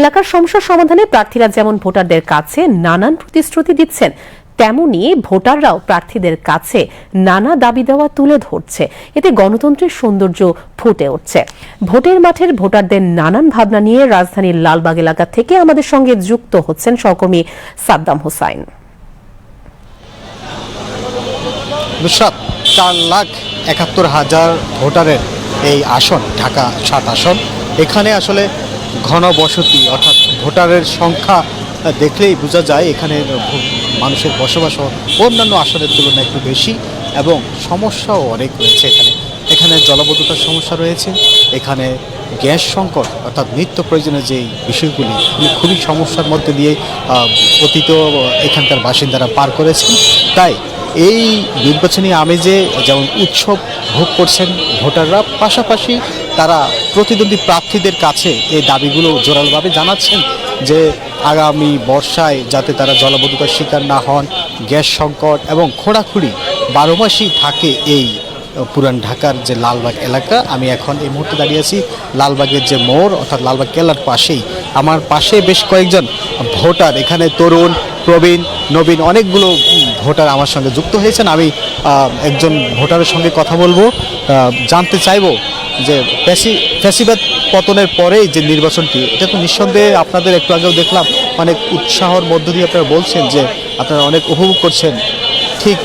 এলাকার সমস্যা সমাধানে প্রার্থীরা যেমন ভোটারদের কাছে নানান প্রতিশ্রুতি দিচ্ছেন, তেমনি ভোটাররাও প্রার্থীদের কাছে নানা দাবি দেওয়া তুলে ধরছে। এতে গণতন্ত্রের সৌন্দর্য ফুটে উঠছে। ভোটের মাঠের ভোটারদের নানান ভাবনা নিয়ে রাজধানীর লালবাগ এলাকা থেকে আমাদের সঙ্গে যুক্ত হচ্ছেন সহকর্মী সাদ্দাম হোসাইন। চার লাখ একাত্তর হাজার ভোটারের এই আসন, ঢাকা সাত আসন, এখানে আসলে ঘন বসতি অর্থাৎ ভোটারের সংখ্যা দেখলেই বোঝা যায় এখানে মানুষের বসবাসও অন্যান্য আসনের তুলনায় একটু বেশি এবং সমস্যাও অনেক রয়েছে এখানে। এখানে জলবদ্ধতার সমস্যা রয়েছে, এখানে গ্যাস সংকট, অর্থাৎ নিত্য প্রয়োজনীয় যেই বিষয়গুলি খুবই সমস্যার মধ্যে দিয়ে অতীত এখানকার বাসিন্দারা পার করেছেন। তাই এই নির্বাচনী আমেজে যেমন উৎসব ভোগ করছেন ভোটাররা, পাশাপাশি তারা প্রতিদ্বন্দ্বী প্রার্থীদের কাছে এই দাবিগুলো জোরালোভাবে জানাচ্ছেন যে আগামী বর্ষায় যাতে তারা জলবদ্ধতার শিকার না হন, গ্যাস সংকট এবং খোঁড়াখুড়ি বারো মাসই থাকে এই পুরান ঢাকার যে লালবাগ এলাকা। আমি এখন এই মুহূর্তে দাঁড়িয়ে আছি লালবাগের যে মোড়, অর্থাৎ লালবাগ কেল্লার পাশেই। আমার পাশে বেশ কয়েকজন ভোটার, এখানে তরুণ, প্রবীণ, নবীন অনেকগুলো ভোটার আমার সঙ্গে যুক্ত হয়েছেন। আমি একজন ভোটারের সঙ্গে কথা বলব জানতে চাইব যে ফ্যাসি, ফ্যাসিবাদ পতনের পরেই যে নির্বাচনটি, এটা তো নিঃসন্দেহে আপনাদের একটু আগেও দেখলাম, অনেক উৎসাহর মধ্য দিয়ে আপনারা বলছেন যে আপনারা অনেক উপভোগ করছেন। ঠিক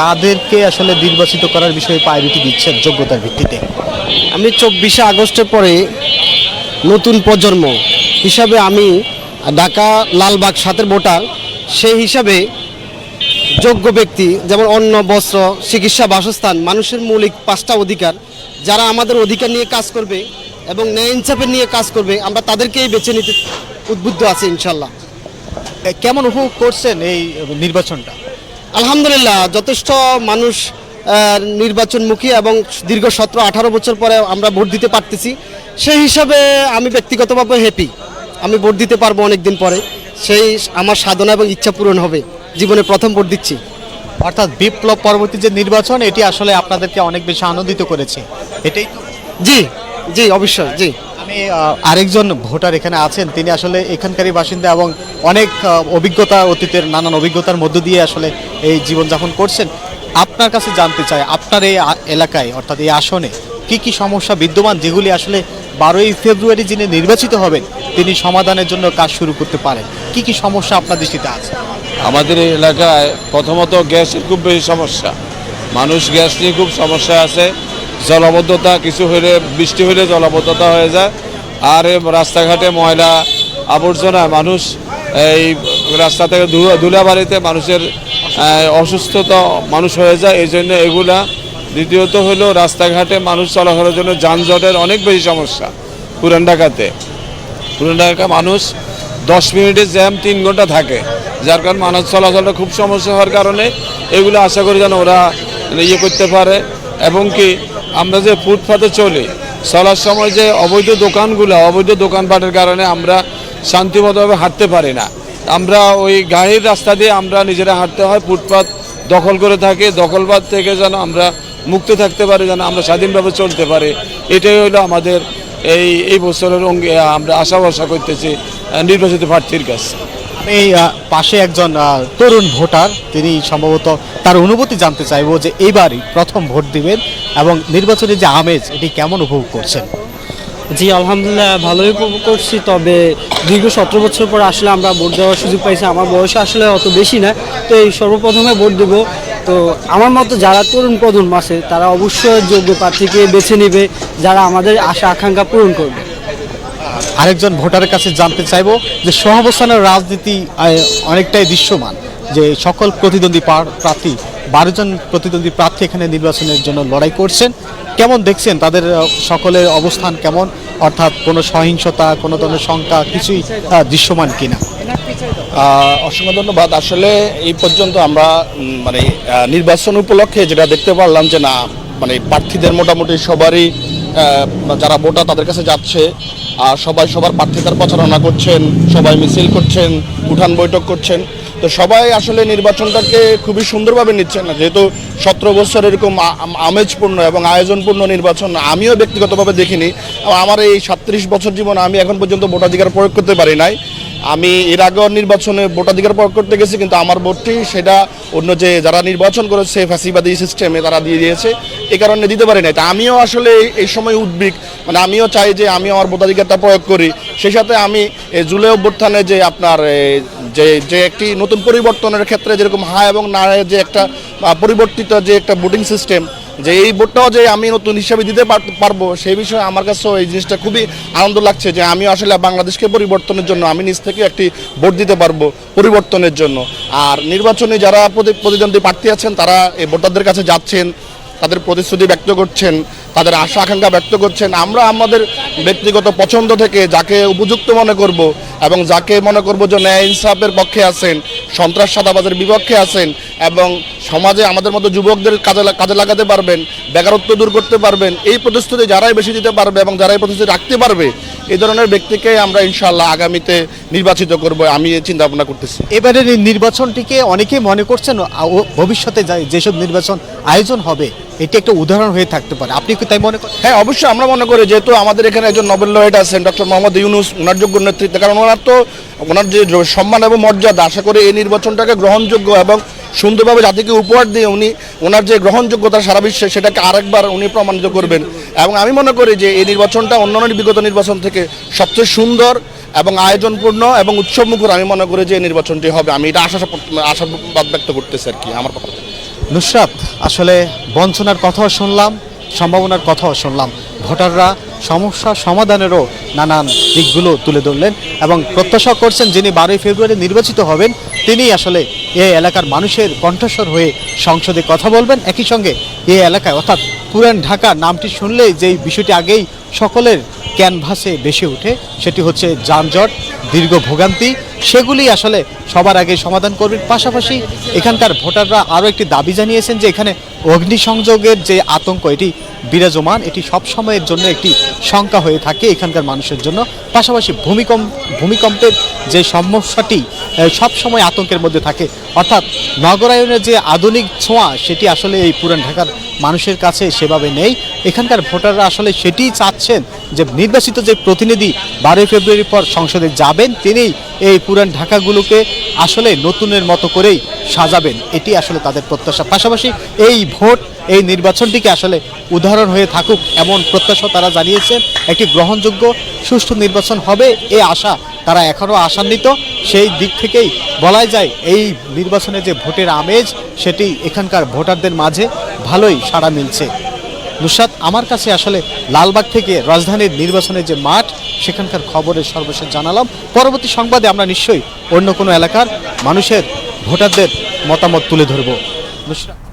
কাদেরকে আসলে নির্বাচিত করার বিষয়ে প্রায়োরিটি দিচ্ছেন যোগ্যতার ভিত্তিতে? আমি চব্বিশে আগস্টের পরে নতুন প্রজন্ম হিসাবে আমি ঢাকা, লালবাগ সাতের ভোটার, সেই হিসাবে যোগ্য ব্যক্তি যেমন অন্ন বস্ত্র চিকিৎসা বাসস্থান মানুষের মৌলিক পাঁচটা অধিকার যারা আমাদের অধিকার নিয়ে কাজ করবে এবং ন্যায় ইনসাফের নিয়ে কাজ করবে আমরা তাদেরকেই বেছে নিতে উদ্বুদ্ধ আছি ইনশাল্লাহ কেমন উপভোগ করছেন এই নির্বাচনটা? আলহামদুলিল্লাহ যথেষ্ট মানুষ নির্বাচনমুখী এবং দীর্ঘ সতেরো আঠারো বছর পরে আমরা ভোট দিতে পারতেছি। সেই হিসাবে আমি ব্যক্তিগতভাবে হ্যাপি আমি ভোট দিতে পারব অনেক দিন পরে। সেই আমার সাধনা এবং ইচ্ছা পূরণ হবে। জীবনে প্রথম ভোট দিচ্ছি। অর্থাৎ বিপ্লব পরবর্তী যে নির্বাচন এটি আসলে আপনাদেরকে অনেক বেশি আনন্দিত করেছে। এটাই জি জি অবশ্যই জি। আমি আরেকজন ভোটার এখানে আছেন তিনি আসলে এখানকারই বাসিন্দা এবং অনেক অভিজ্ঞতা অতীতের নানান অভিজ্ঞতার মধ্য দিয়ে আসলে এই জীবনযাপন করছেন। আপনার কাছে জানতে চাই আপনার এই এলাকায় অর্থাৎ এই আসনে কি কি সমস্যা বিদ্যমান যেগুলি আসলে বারোই ফেব্রুয়ারি যিনি নির্বাচিত হবেন, তিনি সমাধানের জন্য কাজ শুরু করতে পারেন। কি কি সমস্যা আপনার দৃষ্টিতে আছে? আমাদের এলাকায় প্রথমত গ্যাসের খুব বেশি সমস্যা। মানুষ গ্যাস নিয়ে খুব সমস্যা আছে। জলবদ্ধতা, কিছু হলে বৃষ্টি হলে জলবদ্ধতা হয়ে যায়। আর রাস্তাঘাটে ময়লা আবর্জনা, মানুষ এই রাস্তা থেকে ধুলা বাড়িতে মানুষের অসুস্থতা মানুষ হয়ে যায়। এই জন্য এগুলা দ্বিতীয়ত হলো রাস্তাঘাটে মানুষ চলাচলের জন্য যানজটের অনেক বেশি সমস্যা পুরান ঢাকাতে। পুরান ঢাকা মানুষ দশ মিনিটের জ্যাম তিন ঘণ্টা থাকে, যার কারণে মানুষ চলাচলটা খুব সমস্যা হওয়ার কারণে এগুলো আশা করি যেন ওরা ইয়ে করতে পারে। এবং কি আমরা যে ফুটপাতে চলি, চলার সময় যে অবৈধ দোকানগুলো, অবৈধ দোকানপাটের কারণে আমরা শান্তিমতভাবে হাঁটতে পারি না। আমরা ওই গাড়ির রাস্তা দিয়ে আমরা নিজেরা হাঁটতে হয়, ফুটপাত দখল করে থাকি দখলবাদ থেকে যেন আমরা মুক্ত থাকতে পারে যেন আমরা স্বাধীনভাবে চলতে পারে। এটাই হলো আমাদের এই এই বছরের অঙ্গে আমরা আশা ভরসা করতেছি নির্বাচিত প্রার্থীর কাছে। আমি পাশে একজন তরুণ ভোটার তিনি সম্ভবত তার অনুভূতি জানতে চাইব যে এইবারই প্রথম ভোট দিবেন এবং নির্বাচনের যে আমেজ এটি কেমন উপভোগ করছেন? জি আলহামদুলিল্লাহ ভালোই উপভোগ করছি তবে দীর্ঘ সতেরো বছর পর আসলে আমরা ভোট দেওয়ার সুযোগ পাইছি। আমার বয়স আসলে অত বেশি না তো এই সর্বপ্রথমে ভোট দেবো। তো আমার মতো যারা তরুণ প্রজন্ম আছে, তারা অবশ্যই যোগ্য প্রার্থীকে বেছে নেবে, যারা আমাদের আশা, আকাঙ্ক্ষা পূরণ করবে। আরেকজন ভোটারের কাছে জানতে চাইব যে সহাবস্থানের রাজনীতি অনেকটাই দৃশ্যমান, যে সকল প্রতিদ্বন্দ্বী প্রার্থী, বারো জন প্রতিদ্বন্দ্বী প্রার্থী এখানে নির্বাচনের জন্য লড়াই করছেন। কেমন দেখছেন তাদের সকলের অবস্থান কেমন? অর্থাৎ কোনো সহিংসতা, কোনো ধরনের শঙ্কা, কিছুই দৃশ্যমান কিনা? অসংখ্য ধন্যবাদ। আসলে এই পর্যন্ত আমরা মানে নির্বাচন উপলক্ষে যেটা দেখতে পারলাম যে না মানে প্রার্থীদের মোটামুটি সবারই যারা ভোটার তাদের কাছে যাচ্ছে। আর সবাই সবার প্রার্থীদের প্রচারণা করছেন, সবাই মিছিল করছেন, উঠান বৈঠক করছেন। তো সবাই আসলে নির্বাচনটাকে খুবই সুন্দরভাবে নিচ্ছেন না। যেহেতু সতেরো বছর এরকম আম- আমেজপূর্ণ এবং আয়োজনপূর্ণ নির্বাচন, আমিও ব্যক্তিগতভাবে দেখিনি। আমার এই সাতত্রিশ বছর জীবন আমি এখন পর্যন্ত ভোটাধিকার প্রয়োগ করতে পারি নাই। আমি এর আগেও নির্বাচনে ভোটাধিকার প্রয়োগ করতে গেছি, কিন্তু আমার ভোটটি সেটা অন্য যে যারা নির্বাচন করেছে ফাঁসিবাদী সিস্টেমে তারা দিয়ে দিয়েছে। এ কারণে দিতে পারি নাই। তা আমিও আসলে এই- সময় উদ্বিগ। মানে আমিও চাই যে আমি আমার ভোটাধিকারটা প্রয়োগ করি। সেই সাথে আমি জুলে অভ্যুত্থানে যে আপনার যে যে একটি নতুন পরিবর্তনের ক্ষেত্রে যেরকম হা এবং না যে একটা পরিবর্তিত যে একটা ভোটিং সিস্টেম যে এই ভোটটাও যে আমি নতুন হিসাবে দিতে পার- পারব, সেই বিষয়ে আমার কাছেও এই জিনিসটা খুবই আনন্দ লাগছে যে আমি আসলে বাংলাদেশকে পরিবর্তনের জন্য আমি নিজ থেকে একটি ভোট দিতে পারব পরিবর্তনের জন্য। আর নির্বাচনে যারা প্রতি- প্রতিদ্বন্দ্বী প্রার্থী আছেন, তারা এই ভোটারদের কাছে যাচ্ছেন, তাদের প্রতিশ্রুতি ব্যক্ত করছেন। তাদের আশা, আকাঙ্ক্ষা ব্যক্ত করছেন। আমরা আমাদের ব্যক্তিগত পছন্দ থেকে যাকে উপযুক্ত মনে করব এবং যাকে মনে করব যে ন্যায় ইনসাফের পক্ষে আছেন, সন্ত্রাস সাদাবাজের বিপক্ষে আছেন এবং সমাজে আমাদের মতো যুবকদের কাজে কাজে লাগাতে পারবেন, বেকারত্ব দূর করতে পারবেন, এই প্রতিশ্রুতি যারাই বেশি দিতে পারবে এবং যারাই প্রতিশ্রুতি রাখতে পারবে এই ধরনের ব্যক্তিকে আমরা ইনশাল্লাহ আগামীতে নির্বাচিত করব আমি এই চিন্তা ভাবনা করতেছি। এবারের এই নির্বাচনটিকে অনেকেই মনে করছেন ভবিষ্যতে যেসব নির্বাচন আয়োজন হবে এটি একটা উদাহরণ হয়ে থাকতে পারে। আপনি কি তাই মনে করেন? হ্যাঁ অবশ্যই আমরা মনে করি যেহেতু আমাদের এখানে একজন নোবেল লয়েড আছেন ডক্টর মোহাম্মদ ইউনুস ওনার যোগ্য নেতৃত্বে কারণ ওনার তো ওনার যে সম্মান এবং মর্যাদা আশা করি এই নির্বাচনটাকে গ্রহণযোগ্য এবং সুন্দরভাবে জাতিকে উপহার দিয়ে উনি, ওনার যে গ্রহণযোগ্যতা সারা বিশ্বে, সেটাকে আরেকবার উনি প্রমাণিত করবেন। এবং আমি মনে করি যে এই নির্বাচনটা অন্যান্য বিগত নির্বাচন থেকে সবচেয়ে সুন্দর এবং আয়োজনপূর্ণ এবং উৎসবমুখর আমি মনে করি যে এই নির্বাচনটি হবে। আমি এটা আশা আশাবাদ ব্যক্ত করতেছি আর কি আমার থেকে। নুসরাত, আসলে বঞ্চনার কথাও শুনলাম, সম্ভাবনার কথাও শুনলাম। ভোটাররা সমস্যা সমাধানেরও নানান দিকগুলো তুলে ধরলেন এবং প্রত্যাশা করছেন যিনি বারোই ফেব্রুয়ারি নির্বাচিত হবেন তিনি আসলে এই এলাকার মানুষের কণ্ঠস্বর হয়ে সংসদে কথা বলবেন। একই সঙ্গে এই এলাকায় অর্থাৎ পুরান ঢাকা নামটি শুনলেই যেই বিষয়টি আগেই সকলের ক্যানভাসে বেশি ওঠে, সেটি হচ্ছে যানজট, দীর্ঘ ভোগান্তি। সেগুলি আসলে সবার আগে সমাধান করবেন। পাশাপাশি এখানকার ভোটাররা আরও একটি দাবি জানিয়েছেন যে এখানে অগ্নিসংযোগের যে আতঙ্ক, এটি বিরাজমান, এটি সব সময়ের জন্য একটি শঙ্কা হয়ে থাকে এখানকার মানুষের জন্য। পাশাপাশি ভূমিকম্প, ভূমিকম্পের যে সমস্যাটি সব সময় আতঙ্কের মধ্যে থাকে। অর্থাৎ নগরায়নের যে আধুনিক ছোঁয়া, সেটি আসলে এই পুরান ঢাকার মানুষের কাছে সেভাবে নেই। এখানকার ভোটাররা আসলে সেটিই চাচ্ছেন যে নির্বাচিত যে প্রতিনিধি বারোই ফেব্রুয়ারি পর সংসদে যাবেন, তিনি এই পুরান ঢাকাগুলোকে আসলে নতুনের মতো করেই সাজাবেন। এটি আসলে তাদের প্রত্যাশা। পাশাপাশি এই ভোট এই নির্বাচনটিকে আসলে উদাহরণ হয়ে থাকুক এমন প্রত্যাশা তারা জানিয়েছেন একটি গ্রহণযোগ্য, সুষ্ঠু নির্বাচন হবে এই আশা তারা এখনও আশান্বিত। সেই দিক থেকেই বলাই যায়, এই নির্বাচনে যে ভোটের আমেজ, সেটি এখানকার ভোটারদের মাঝে ভালোই সাড়া মিলছে। নুসাদ আমার কাছে আসলে লালবাগ থেকে রাজধানীর নির্বাচনের যে মাঠ, সেখানকার খবরের সর্বশেষ জানালাম। পরবর্তী সংবাদে আমরা নিশ্চয়ই অন্য কোনো এলাকার মানুষের, ভোটারদের মতামত তুলে ধরব। নুসরাত।